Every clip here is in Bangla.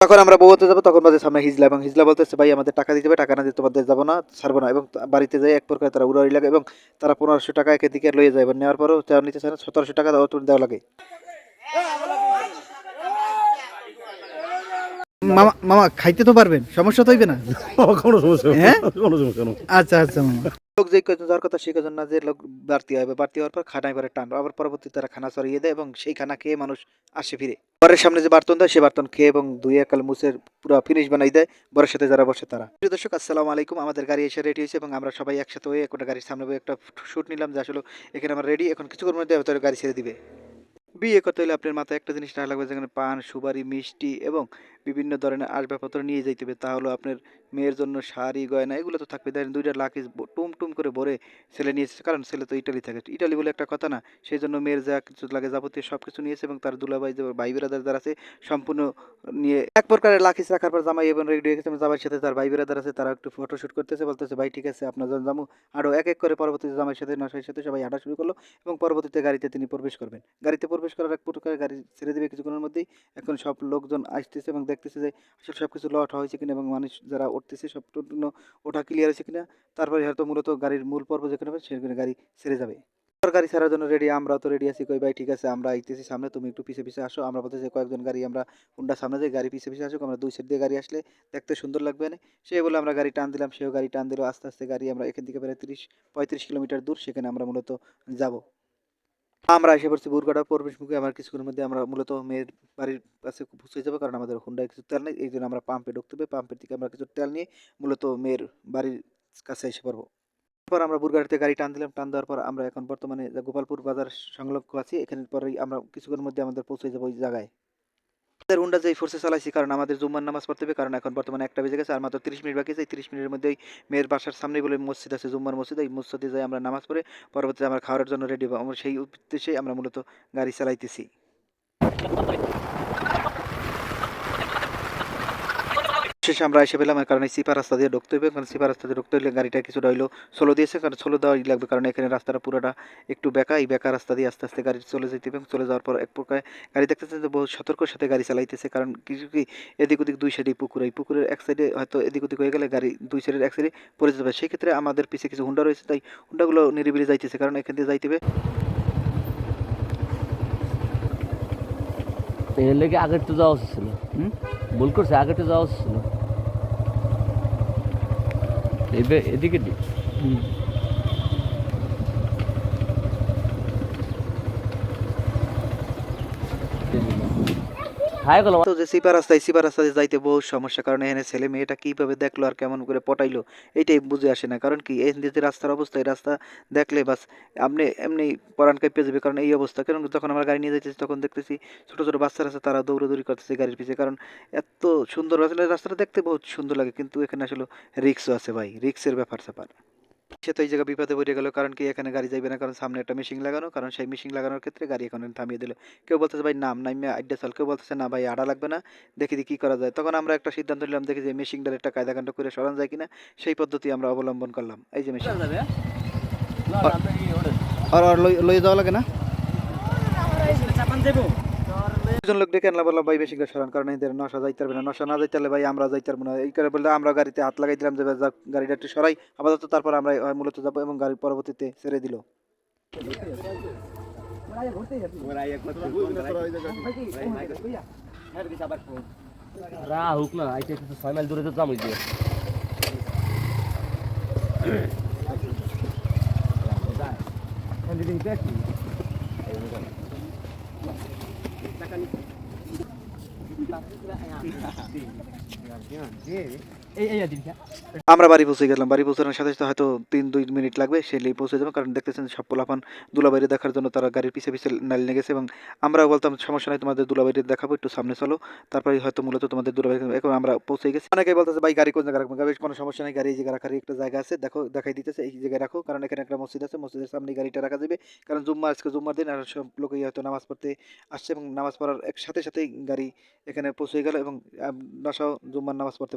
তখন আমরা বউতে যাব তখন বাজে সামনে হিজলা এবং হিজলা বলতেছে ভাই আমাদের টাকা দিতে হবে টাকা না দিতে তোমাদের যাব না ছাড়বো না। এবং বাড়িতে যাই এক প্রকার তারা উড়াউড়ি লাগে এবং তারা পনেরোশো টাকা একে দিকে লয়ে যায়। এবার নেওয়ার পরেও চার নিতে চায় না সতেরোশো টাকা দেওয়া লাগে। মামা মামা খাইতে তো পারবেন সমস্যা তো হইবে না? কোনো সমস্যা হ্যাঁ? কোনো সমস্যা নেই। আচ্ছা আচ্ছা মামা। লোক যে কজন যাওয়ার কথা সেই কজন না যে লোক বাড়তি হয় বাড়তি হওয়ার পর খানায় পরে টান আবার পরবর্তী তারা খানা সরিয়ে দেয় এবং সেই খানা খেয়ে মানুষ আসে ফিরে। বরের সামনে যে বার্তন দেয় সে বার্তন খেয়ে এবং দুই একাল মুসের পুরো ফিনিশ বানাই দেয় বরের সাথে যারা বসে তারা। প্রিয় দর্শক, আসসালামু আলাইকুম। আমাদের গাড়ি এসে রেডি হয়েছে এবং আমরা সবাই একসাথে হয়ে একটা গাড়ির সামনে একটা শ্যুট নিলাম যে আসলে এখানে আমরা রেডি এখন কিছুক্ষণ মধ্যে হয়তো গাড়ি ছেড়ে দিবে। বিয়ে করতে হলে আপনার মাথায় একটা জিনিস রাখা লাগবে, যেখানে পান, সুপারি, মিষ্টি এবং বিভিন্ন ধরনের আসবাবপত্র নিয়ে যাইতে হবে তা হলো আপনার মেয়ের জন্য শাড়ি, গয়না, এগুলো তো থাকবে। দেখেন দুইটা লাকিজ টুম টুম করে ভরে ছেলে নিয়েছে, কারণ ছেলে তো ইটালি থাকে। ইটালি বলে একটা কথা না সেই জন্য মেয়ের যা কিছু লাগে যাবতীয় সব কিছু নিয়েছে এবং তার দুলাভাই ভাই বিরাদার যারা আছে, সম্পূর্ণ নিয়ে এক প্রকারের লাকিজ রাখার পর জামাই এবং রেডি এবং জামাইয়ের সাথে তার ভাই বিরাদার আছে তারা একটু ফটোশুট করতেছে, বলতেছে, ভাই, ঠিক আছে, আপনার জামু। আরও এক এক করে পরবর্তীতে জামাইয়ের সাথে, নশাইয়ের সাথে সবাই হাঁটা শুরু করল এবং পরবর্তীতে গাড়িতে তিনি প্রবেশ করবেন। গাড়িতে প্রবেশ করার এক প্রকার গাড়ি ছেড়ে দেবে কিছুক্ষণের মধ্যেই। এখন সব লোকজন আসতেছে এবং দেখতেছে যে আসলে সব কিছু লট হয়েছে কিনা এবং মানুষ যারা উঠতেছে সব ওঠা ক্লিয়ার আছে কিনা, তারপরে হয়তো মূলত গাড়ির মূল পর্ব যেখানে হবে সেখানে গাড়ি ছেড়ে যাবে। গাড়ি ছাড়ার জন্য রেডি আমরা তো রেডি আছি, কই ভাই ঠিক আছে, আমরা আইতেছি সামনে, তুমি একটু পিছে পিছে আসো, আমরা বলতেছি কয়েকজন গাড়ি আমরা হুন্ডা সামনে যাই গাড়ি পিছে পিছে আসুক, আমরা দুই সাইড দিয়ে গাড়ি আসলে দেখতে সুন্দর লাগবে না সে বলে আমরা গাড়ি টান দিলাম, সেও গাড়ি টান দিল, আস্তে আস্তে গাড়ি আমরা এখান থেকে প্রায় তিরিশ পঁয়ত্রিশ কিলোমিটার দূর, সেখানে আমরা মূলত যাব। আমরা এসে পড়ছি বুরগাটা প্রবেশ মুখে আমার কিছুক্ষণের মধ্যে আমরা মূলত মেয়ের বাড়ির কাছে পৌঁছে যাব, কারণ আমাদের হুন্ডায় কিছু তেল নেই, এই জন্য আমরা পাম্পে ঢুকতে হবে। পাম্পের থেকে আমরা কিছু তেল নিয়ে মূলত মেয়ের বাড়ির কাছে এসে পড়ব। তারপর আমরা বুরগাড়িতে গাড়ি টান দিলাম, টান দেওয়ার পর আমরা এখন বর্তমানে গোপালপুর বাজার সংলগ্ন আছি এখানে পরেই আমরা কিছুক্ষণের মধ্যে আমাদের পৌঁছে যাব ওই জায়গায়। আমাদের হুন্ডা যে ফোর্সে চালাইছি, কারণ আমাদের জুম্মার নামাজ পড়তে হবে, কারণ এখন বর্তমানে একটা বেজে গেছে, আর মাত্র তিরিশ মিনিট বাকি আছে, এই তিরিশ মিনিটের মধ্যে ওই মেয়ের বাসার সামনে বলে মসজিদ আছে, জুম্মার মসজিদ, এই মসজিদে যাই আমরা নামাজ পড়ে, পরবর্তীতে আমরা খাওয়ার জন্য রেডি হব। আমরা সেই উদ্দেশ্যে আমরা মূলত গাড়ি চালাইতেছি। শেষে আমরা এসে পেলাম কারণ এই সিপা রাস্তা দিয়ে ঢুকতে হবে কারণ সিপা রাস্তা দিয়ে ঢুকতে হলে গাড়িটা কিছুটা হইল সোলো দিয়েছে, কারণ সোলো দেওয়াই লাগবে। কারণ এখানে রাস্তাটা পুরোটা একটু বেঁকা, এই বেঁকা রাস্তা দিয়ে আস্তে আস্তে গাড়ি চলে যেতে হবে চলে যাওয়ার পর এক প্রকার গাড়ি দেখতেছেন যে বহু সতর্কর সাথে গাড়ি চালাইতেছে। কারণ কিছু কি, এদিক ওদিক দুই সাইডে পুকুর, এই পুকুরের এক সাইডে হয়তো এদিক ওদিক হয়ে গেলে গাড়ি দুই সাইডের এক সাইডে পড়ে যেতে পারে সেই ক্ষেত্রে আমাদের পিছে কিছু হুন্ডা রয়েছে, তাই হুন্ডাগুলো নিরিবিলি যাইতেছে। কারণ এখান দিয়ে যাইতে হবে এর লেগে আগের তো যাওয়া উচিত ছিল? ভুল করছে, আগের তো যাওয়া উচিত ছিল এবে- এদিকে হাই গেল। তো যে সিপা রাস্তায় সিপা রাস্তা দিয়ে যাইতে বহু সমস্যা, কারণ এখানে ছেলে মেয়েটা কীভাবে দেখল আর কেমন করে পটাইলো এইটাই বুঝে আসে না। কারণ কি, এই যে রাস্তার অবস্থা, এই রাস্তা দেখলে বাস আপনি এমনি পরাণ কাঁপিয়ে যাবে, কারণ এই অবস্থা। কারণ যখন আমরা গাড়ি নিয়ে যাইতেছি, তখন দেখতেছি ছোট ছোট বাচ্চারা আছে, তারা দৌড়াদৌড়ি করতেছে গাড়ির পিছিয়ে কারণ এত সুন্দর, আসলে রাস্তাটা দেখতে বহুত সুন্দর লাগে, কিন্তু এখানে আসলে রিক্সও আছে ভাই রিক্সের ব্যাপার স্যাপার সে তো এই জায়গায় বিপদে পড়ে গেল। কারণ কি? এখানে গাড়ি যাইবে না। কারণ সামনে একটা মেশিন লাগানো। কারণ সেই মেশিন লাগানোর ক্ষেত্রে গাড়ি এখন থামিয়ে দিল। কেউ বলতেছে ভাই নাম নাইমে আড্ডা চাল। কেউ বলতেছে না ভাই আড়া লাগবে না। দেখি কী করা যায়। তখন আমরা একটা সিদ্ধান্ত নিলাম দেখি যে মেশিনটার একটা কায়দাকাণ্ড করে সরান যায় কিনা। সেই পদ্ধতি আমরা অবলম্বন করলাম। এই যে মেশিন আর আর লই যাওয়া লাগে না? দুজন লোক ডেকে আনলাম বললাম ভাই বেশি করে সরান কারণ এদের নশা যাইতে পারবে না। নশা না যাইতে হলে ভাই আমরা যাইতে পারব না। এই করে বললে আমরা গাড়িতে হাত লাগাই দিলাম যে গাড়িটা একটু সরাই আপাতত তারপর আমরা মূলত যাব এবং গাড়ি পরবর্তীতে ছেড়ে দিল। রা হুক না আইতে ছয় মাইল দূরে তো যাম দিয়ে আমরা বাড়ি পৌঁছে গেলাম। বাড়ি পৌঁছানোর সাথে সাথে হয়তো তিন, দুই মিনিট লাগবে সেলেই পৌঁছে যাব, কারণ দেখতেছেন সব পোলাপান দুলাবাড়ি দেখার জন্য তারা গাড়ির পিছে পিছে নাল গেছে, এবং আমরাও বলতাম, সমস্যা নাই, তোমাদের দুলাবাড়ি দেখাবো, একটু সামনে চলো। তারপরে হয়তো মূলত তোমাদের দুলাবাড়ি এখন আমরা পৌঁছে গেছি। অনেকে বলতেছে, ভাই, গাড়ি কোন জায়গায় রাখব? গাড়ি, কোনো সমস্যা নেই, গাড়ি এই জায়গায় রাখার একটা জায়গা আছে। দেখো, দেখাই দিতেছে, এই জায়গায় রাখো, কারণ এখানে একটা মসজিদ আছে, মসজিদের সামনে গাড়িটা রাখা যাবে। কারণ জুম্মা, আজকে জুম্মার দিন, আর সব লোকই হয়তো নামাজ পড়তে আসছে, এবং নামাজ পড়ার এক, সাথে সাথেই গাড়ি এখানে পৌঁছে গেল, এবং নশাও জুম্মার নামাজ পড়তে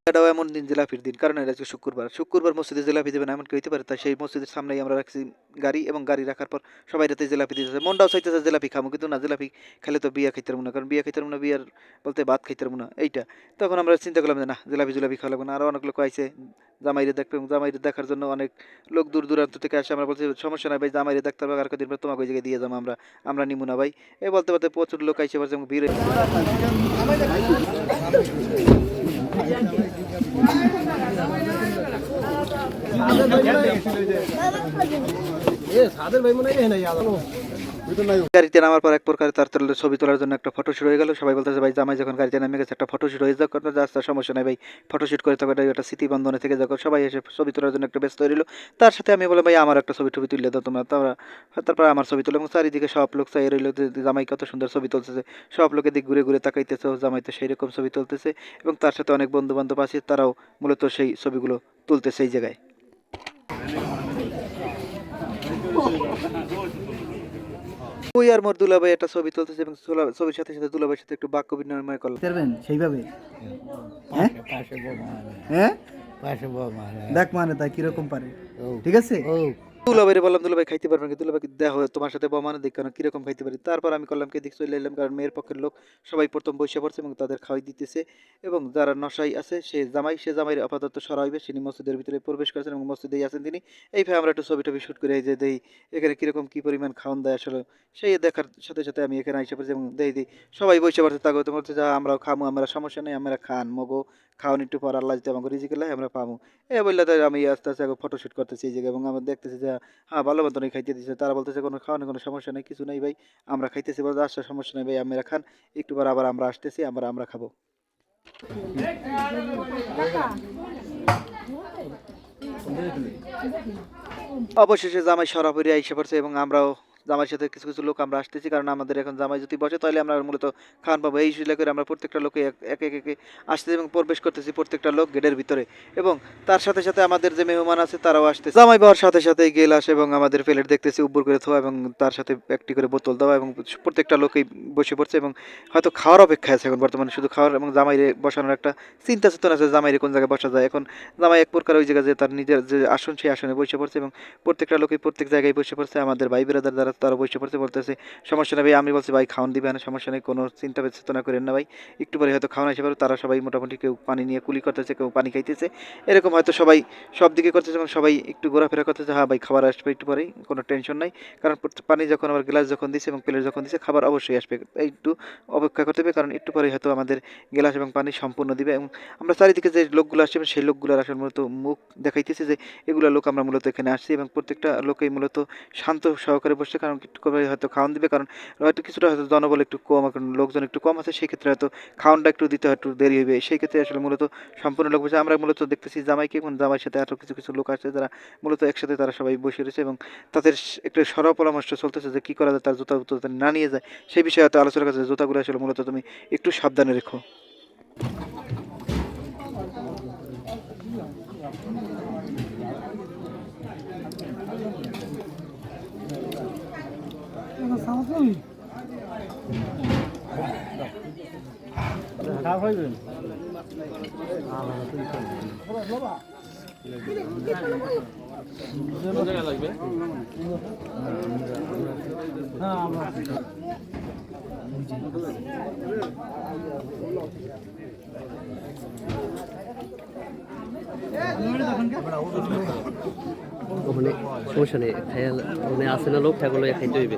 এটাও এমন দিন জেলাপির দিন। কারণ এটা আজকে শুক্রবার। শুক্রবার মসজিদে জেলাপি দেবে না এমন কি হইতে পারে। তাই সেই মসজিদের সামনেই আমরা রাখছি গাড়ি এবং গাড়ি রাখার পর সবাই রাতে জেলাপি দিতেছে। মনটাও চাইতেছে জেলাপি খামো, কিন্তু না, জেলাপি খেলে তো বিয়া খাইতে না। কারণ বিয়া খাইতে না, বিয়ার বলতে ভাত খাইতে না, এইটা। তখন আমরা চিন্তা করলাম যে, না, জেলাপি জুলাপি খাওয়া লাগবে না। আরও অনেক লোক আইছে জামাইরে দেখবে এবং জামাইরে দেখার জন্য অনেক লোক দূর দূরান্ত থেকে আসে। আমরা বলছি, সমস্যা নাই ভাই, জামাইরে দেখতে পারব আর কদিন পর তোমাকে ওই জায়গায় দিয়ে যাব আমরা। আমরা নিমু না ভাই। এই বলতে বলতে প্রচুর লোক আইসে পারছে এবং ভিড় গাড়িতে নামার পর এক প্রকার তার ছবি তোলার জন্য একটা ফটোশুট হয়ে গেল। সবাই বলতেছে, ভাই, জামাই যখন গাড়িতে নামে গেছে, একটা ফটোশুট হয়ে যাক, কোনো রাস্তা সমস্যা নেই, ভাই। ফটোশুট করে তখন একটা স্মৃতি বন্ধনে থেকে যখন সবাই এসে ছবি তোলার জন্য একটা ব্যস্ত রইল। তার সাথে আমি বললাম, ভাই, আমার একটা ছবি টবি তুলে দাও তোমরা। তারা তারপর আমার ছবি তুলে, এবং চারিদিকে সব লোক চাই রইল জামাই কত সুন্দর ছবি তুলতেছে। সব লোকের দিক ঘুরে ঘুরে তাকাইতেছে জামাই তো সেই রকম ছবি তুলতেছে। এবং তার সাথে অনেক বন্ধু বান্ধব আছে, তারাও মূলত সেই ছবিগুলো তুলতেছে এই জায়গায়। ওই আর মোর দুলাভাই একটা ছবি তুলতেছে এবং ছবির সাথে সাথে দুলাভাইয়ের সাথে একটু বাক্য বিনিময় করলাম। পারবেন সেইভাবে? হ্যাঁ? হ্যাঁ? দেখ মানে তাই কীরকম পারে। ঠিক আছে? দুলাভাইরে বললাম, দুলাভাই, খাইতে পারবেন কি? দুলাভাই দেখো, তোমার সাথে বমানে দেখ কেন, কীরকম খাইতে পারি? তারপর আমি করলাম কি দিক চলে এলাম, কারণ মেয়ের পক্ষের লোক সবাই প্রথম বসে পড়ছে এবং তাদের খাওয়াই দিতেছে এবং যারা নশাই আছে, সে জামাই, সে জামাইয়ের আপাতত সরা হইবে তিনি মসজিদের ভিতরে প্রবেশ করেছেন এবং মসজিদেই আছেন তিনি। এইভাবে আমরা একটু ছবি টবি শুট করে যে দেই, এখানে কীরকম কি পরিমাণ খাওয়ান দেয় আসলে, সেই দেখার সাথে সাথে আমি এখানে আইসা পড়ছি এবং দেই, দিই, সবাই বসে পড়ছে, তাকে তো বলছে, যা, আমরাও খামু, আমরা সমস্যা নেই, আমরা খান, মগো খাওয়ান একটু পর, আল্লাহ যদি আমাকে রিজিকে আমরা পাবো এ বললে আমি আস্তে আস্তে ফটো শুট করতেছি এই জায়গায় এবং আমরা দেখতেছি যে হ্যাঁ ভালো মতনই খাইতে দিচ্ছে তারা বলতেছে, কোনো খাওয়ানোর কোনো সমস্যা নেই, কিছু নেই ভাই, আমরা খাইতেছি। বলতে আসার সমস্যা নেই ভাই, আমরা খান, একটু পর আবার আমরা আসতেছি, আবার আমরা খাব। অবশেষে জামাই সরাপরি আইসে পড়ছে এবং আমরাও জামাইয়ের সাথে কিছু কিছু লোক আমরা আসতেছি, কারণ আমাদের এখন জামাই যদি বসে, তাহলে আমরা মূলত খান পাবো। এই সুযোগ করে আমরা প্রত্যেকটা লোকে এক- এক আসতেছি এবং প্রবেশ করতেছি প্রত্যেকটা লোক গেটের ভিতরে। এবং তার সাথে সাথে আমাদের যে মেহমান আছে, তারাও আসতেছে। জামাই বাবার সাথে সাথে গেল আসে এবং আমাদের প্লেট দেখতেছি উপর করে থোয়া এবং তার সাথে একটি করে বোতল দেওয়া এবং প্রত্যেকটা লোকেই বসে পড়ছে এবং হয়তো খাওয়ার অপেক্ষা আছে এখন বর্তমানে, শুধু খাওয়ার এবং জামাইরে বসানোর একটা চিন্তা চেতনা আছে, জামাইরে কোন জায়গায় বসা যায়। এখন জামাই এক প্রকার ওই জায়গায় যে তার নিজের যে আসন, সেই আসনে বসে পড়ছে এবং প্রত্যেকটা লোকই প্রত্যেক জায়গায় বসে পড়ছে। আমাদের ভাই বেরাদার তারা বসে পড়ছে, বলতেছে, সমস্যা নেই আমি বলছি, ভাই খাওয়ান দিবে না, সমস্যা নেই, কোনো চিন্তা চেতনা করেন না ভাই। একটু পরে হয়তো খাওয়ানো হিসেবে তারা সবাই মোটামুটি কেউ পানি নিয়ে কুলি করতেছে, কেউ পানি খাইতেছে। এরকম হয়তো সবাই সব দিকে করতেছে এবং সবাই একটু ঘোরাফেরা করতেছে হ্যাঁ ভাই, খাবার আসবে একটু পরেই, কোনো টেনশন নাই। কারণ পানি যখন আবার গ্লাস যখন দিছে এবং প্লেট যখন দিছে, খাবার অবশ্যই আসবে। একটু অপেক্ষা করতে হবে, কারণ একটু পরে হয়তো আমাদের গ্লাস এবং পানি সম্পূর্ণ দিবে এবং আমরা চারিদিকে যে লোকগুলো আসছে, সেই লোকগুলোর আসলে মূলত মুখ দেখাইতেছে যে, এগুলো লোক আমরা মূলত এখানে আসছি এবং প্রত্যেকটা লোকেই মূলত শান্ত সহকারে বসছে। কারণ একটু করে হয়তো খাওয়ান দিবে, কারণ হয়তো কিছুটা হয়তো জনবল একটু কম, এখন লোকজন একটু কম আছে সেই ক্ষেত্রে হয়তো খাওয়ানটা একটু দিতে একটু দেরি হবে সেই ক্ষেত্রে আসলে মূলত সম্পূর্ণ লোক বসে, আমরা মূলত দেখতেছি জামাইকে, এবং জামাইয়ের সাথে আরও কিছু কিছু লোক আছে যারা মূলত একসাথে তারা সবাই বসে রয়েছে, এবং তাদের একটা সর পরামর্শ চলতেছে যে কী করা যায়, তার জুতা জুতা না নিয়ে যায়, সেই বিষয়ে হয়তো আলোচনা করছে জুতাগুলো আসলে মূলত তুমি একটু সাবধানে রেখো কোন জায়গায় ওখানে সমস্যা নেই। ওখানে আসে না লোক থাকলে খাইতে হইবে।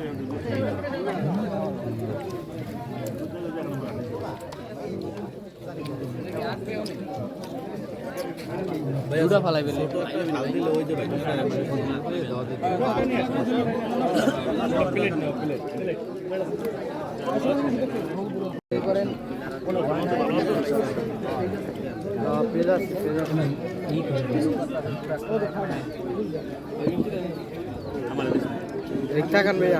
কি দুলাভাই কি দুলা? পলাশ আবার ক্যামেরাটা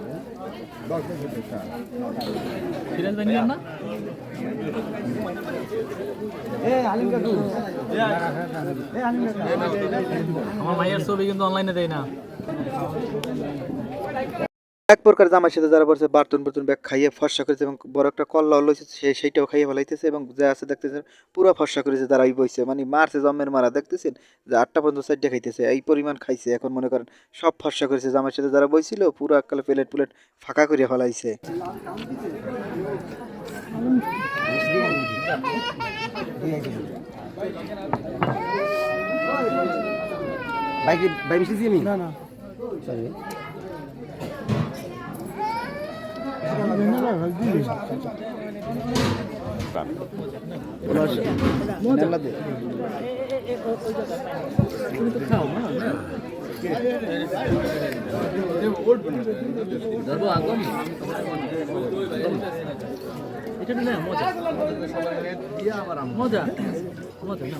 আমার মায়ের ছবি কিন্তু অনলাইনে দেয় না। এক প্রকার জামার সাথে যারা বলছে বার্তন বর্তন ব্যাগ খাইয়ে ফর্সা করেছে এবং বড় একটা কল্লা লইছে সে সেইটাও খাইয়ে ফেলাইতেছে এবং যা আছে দেখতেছেন পুরো ফর্সা করেছে যারা ওই বইছে। মানে মারছে জমের মারা দেখতেছেন? যে আটটা পর্যন্ত সাইডটা খাইতেছে এই পরিমাণ খাইছে। এখন মনে করেন সব ফর্সা করেছে জামার সাথে যারা বইছিল পুরো এককালে প্লেট প্লেট ফাঁকা করে ফেলাইছে। বাইকে বাইক মিশিয়েছি আমি না না। ধরবো এটা না মজা। মজা মজা না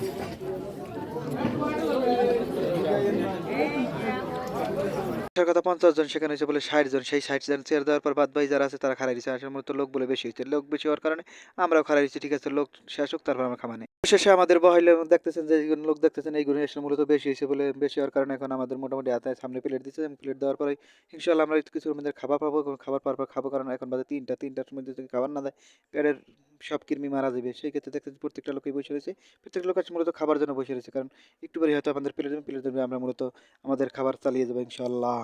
আসার কথা পঞ্চাশ জন সেখানে হয়েছে বলে ষাট জন। সেই ষাট জন চেয়ার দেওয়ার পর বাদ ভাই যারা আছে তারা খারাই দিচ্ছে আসলে মূলত লোক বলে বেশি হয়েছে। লোক বেশি হওয়ার কারণে আমরাও খারাই দিচ্ছি ঠিক আছে, লোক শেষ হোক, তারপর আমরা খামানে শেষে আমাদের বহাইলে দেখতেছেন যে লোক দেখতেছেন এইগুলো আসলে মূলত বেশি হয়েছে বলে বেশি হওয়ার কারণে এখন আমাদের মোটামুটি হাতে সামনে প্লেট দিচ্ছে। প্লেট দেওয়ার পরে ইনশাল্লাহ আমরা কিছু আমাদের খাবার পাবো। খাবার পাওয়ার পর খাব কারণ এখন বাজে তিনটা। তিনটার মধ্যে যদি খাবার না দেয়, পেটের সব কৃমি মারা যাবে। সেই ক্ষেত্রে দেখতেছি প্রত্যেকটা লোকই বসে রয়েছে। প্রত্যেকটা লোক আছে মূলত খাবার জন্য বসে রয়েছে। কারণ একটু পরে হয়তো আমাদের প্লেট প্লেট আমরা মূলত আমাদের খাবার চালিয়ে যাব ইনশাল্লাহ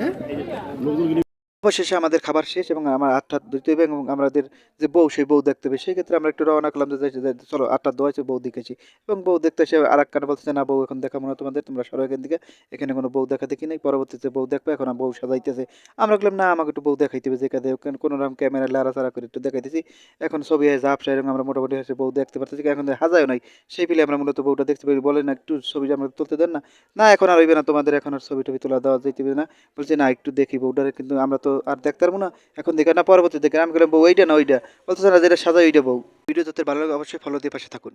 Hayır. অবশেষে আমাদের খাবার শেষ এবং আমার আটটা দিতে হবে এবং আমাদের যে বউ, সেই বউ দেখতে হবে। সেই ক্ষেত্রে আমরা একটু রওনা করলাম যে, যে- যে- চলো আটটা দোয়াইছে বউ দেখেছি। এবং বউ দেখতে এসে আর এক কানে বলতেছে না, বউ, এখন দেখা মনে তোমাদের, তোমরা সরো এখান থেকে। এখানে কোনো বউ দেখা দেখি নাই। পরবর্তীতে বউ দেখবে, এখন বউ সাজাইতেছে। আমরা বললাম, না, আমাকে একটু বউ দেখাইতে হবে যেখানে ওখানে কোনো রকম ক্যামেরা লাড়াচাড়া করে একটু দেখাইতেছি। এখন ছবি হয় জাপসা এবং আমরা মোটামুটি হচ্ছে বউ দেখতে পারতেছি। এখন হাজাও নাই। সেই পিলে আমরা মূলত বউটা দেখতে পারি। বলে, না, একটু ছবিটা আমরা তুলতে দেন না। না, এখন আর হইবে না, তোমাদের এখন আর ছবি টবি তোলা দেওয়া যাইতে না। বলছে, না, একটু দেখি বউটারে। কিন্তু আমরা তো আর দেখতে পারব না। এখন দেখে না পরবর্তী দেখে আমি বললাম, বউ, এইটা না, ওইটা। বলতো যেটা সাদা ওইটা বউ। ভিডিও যাতে ভালো লাগে, অবশ্যই ফলো দিয়ে পাশে থাকুন।